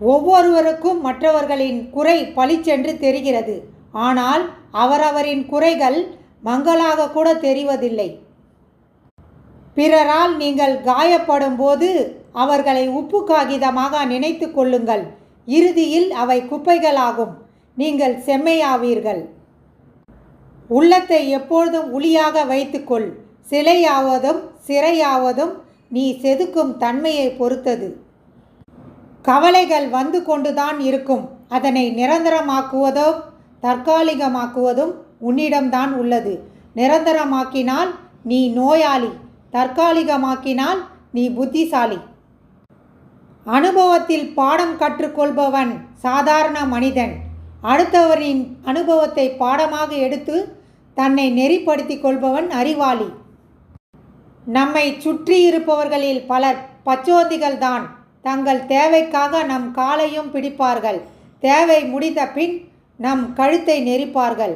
ஒவ்வொருவருக்கும் மற்றவர்களின் குறை பளிச்சென்று தெரிகிறது. ஆனால் அவரவரின் குறைகள் மங்களாக கூட தெரிவதில்லை. பிறரால் நீங்கள் காயப்படும் போது அவர்களை உப்பு காகிதமாக நினைத்து கொள்ளுங்கள். இறுதியில் அவை குப்பைகளாகும். நீங்கள் செம்மையாவீர்கள். உள்ளத்தை எப்பொழுதும் உளியாக வைத்துக்கொள். சிலையாவதும் சிறையாவதும் நீ செதுக்கும் தன்மையை பொறுத்தது. கவலைகள் வந்து கொண்டுதான் இருக்கும். அதனை நிரந்தரமாக்குவதோ தற்காலிகமாக்குவதும் உன்னிடம்தான் உள்ளது. நிரந்தரமாக்கினால் நீ நோயாளி தற்காலிகமாக்கினால் நீ புத்திசாலி. அனுபவத்தில் பாடம் கற்றுக்கொள்பவன் சாதாரண மனிதன். அடுத்தவரின் அனுபவத்தை பாடமாக எடுத்து தன்னை நெறிப்படுத்திக் கொள்பவன் அறிவாளி. நம்மை சுற்றி இருப்பவர்களில் பலர் பச்சோந்திகள்தான். தங்கள் தேவைக்காக நம் காலையும் பிடிப்பார்கள். தேவை முடிந்த பின் நம் கழுத்தை நெரிப்பார்கள்.